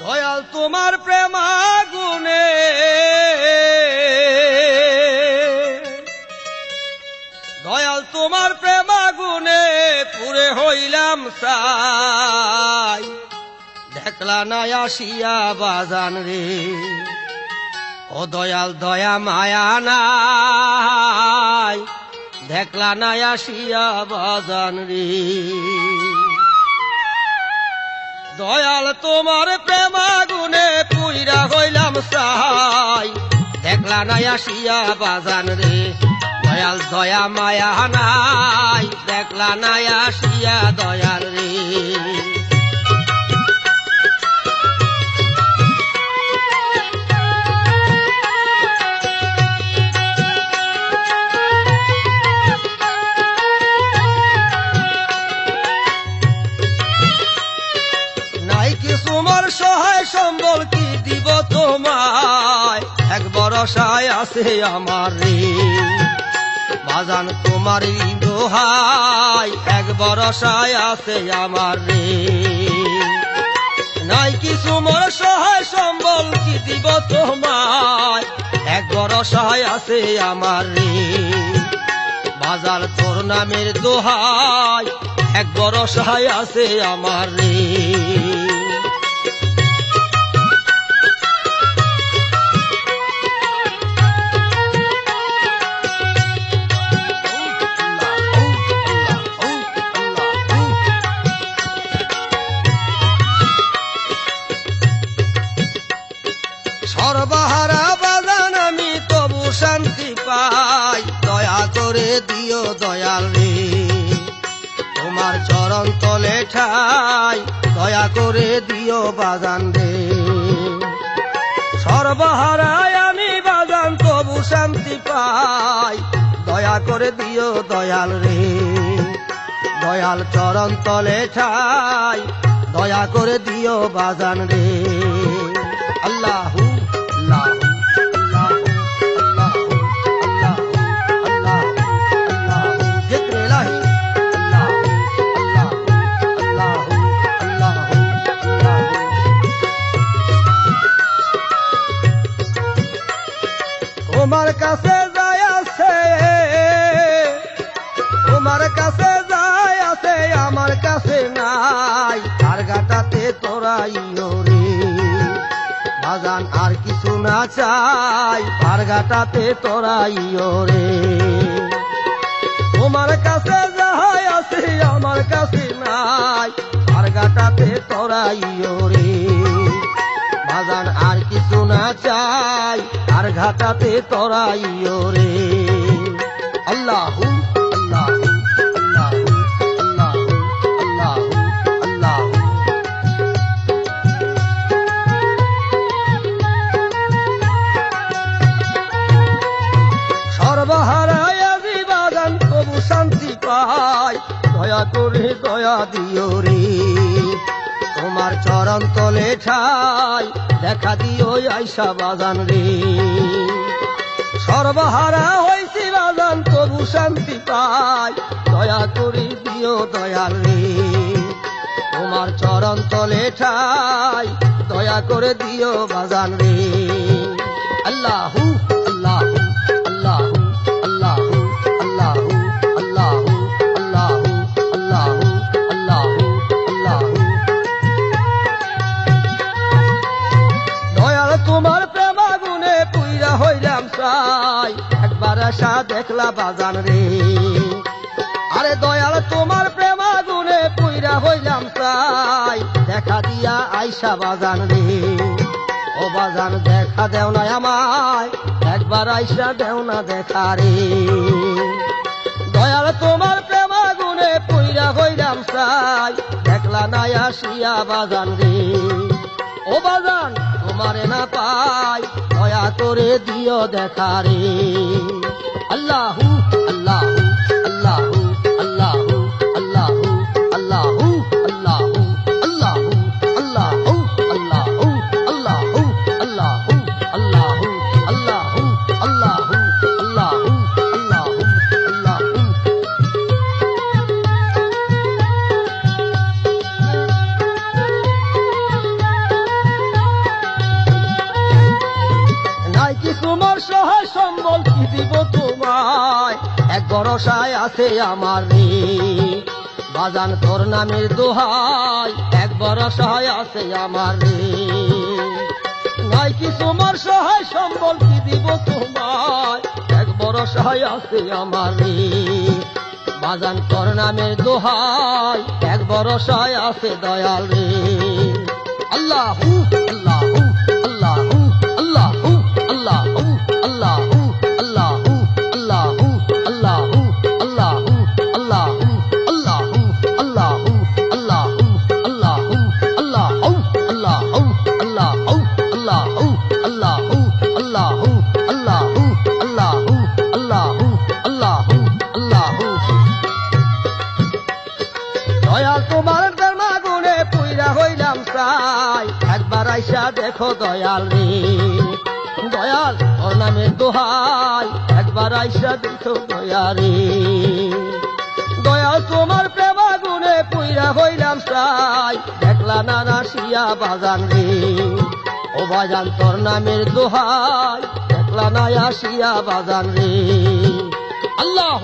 দয়াল তোমার প্রেমা গুনে দয়াল তোমার প্রেমা গুনে পুরে হইলাম সাই। দেখলা না আসিয়া বাজান রে। ও দয়াল দয়া মায়া নাই। দেখলা না আসিয়া বাজান রে। দয়াল তোমার প্রেমা গুনে পুইরা হইলাম সাই। দেখলা নাই আসিয়া বাজান রে, দয়াল দয়া মায়া নাই। দেখলা নাই আসিয়া দয়াল তোমায় এক বরসায় আছে আমার রে। বাজান তোমার দোহাই, এক বরসায় আছে আমার রে। নাই কিছু তোমার সহায় সম্বল, কি দিব তোমায়? এক বরসায় আছে আমার রে। বাজার তোর নামের দোহাই, এক বড় সহায় আছে আমার রে। ঠাই দয়া করে দিও বাজান রে। সর্বহারায় আমি বাজান, তবু শান্তি পাই। দয়া করে দিও দয়াল রে। দয়াল চরণ তলে ঠাই, দয়া করে দিও বাজান রে। আল্লাহু চাই আর গাটাতে তোরাইও রে। তোমার কাছে যাহাই আছে, আমার কাছে নাই আর গাটাতে তোরাইও রে। বাজার আর কিছু না চাই আর ঘাটাতে তোরাইও রে। দয়া করে, দয়া দিও রে। তোমার চরণ তলে ঠাই, দেখা দিও আইসা বাজান রে। সর্বহারা হইছি বাজান, তবু শান্তি পাই। দয়া করে দিও দয়াল রে। তোমার চরণ তলে ঠাই, দয়া করে দিও বাজান রে। আল্লাহু আসা দেখলা বাজান রে। আরে দয়াল, তোমার প্রেমা গুনে পুইরা হইলাম চাই দেখা দিয়া আইসা বাজান রে। ও বাজান, দেখা দেও না আমায়। একবার আইসা দেও না দেখা রে। দয়াল, তোমার প্রেমা গুনে পুইরা হইলাম চাই দেখলা নাই আসিয়া বাজান রে। ও বাজান তোমারে না পাই দয়া করে দিও দেখা রে আল্লাহু আল্লাহু আল্লাহু আল্লাহু আল্লাহু আল্লাহু আল্লাহু আল্লাহু আল্লাহু আল্লাহু আল্লাহু আল্লাহু আল্লাহু আল্লাহু দিব তোমায়। এক ভরসায় আছে আমার বাজান তোর নামের দোহাই, এক ভরসায় আছে আমার নাই কি তোমার সহায় সম্বল কি দিব তোমায়? এক ভরসায় আছে আমার বাজান তোর নামের দোহাই, এক ভরসায় আছে দয়াল রে আল্লাহু দেখো দয়াল রে। দয়াল, তোর নামে দোহাই, একবার আইসা দেখো দয়াল রে। দয়াল, তোমার প্রেমা গুণে পুইরা হইলাম চাই দেখলা না রাশিয়া বাজান রে। ও বাজান, তোর নামের দোহাই দেখলা না আসিয়া বাজান রে। আল্লাহ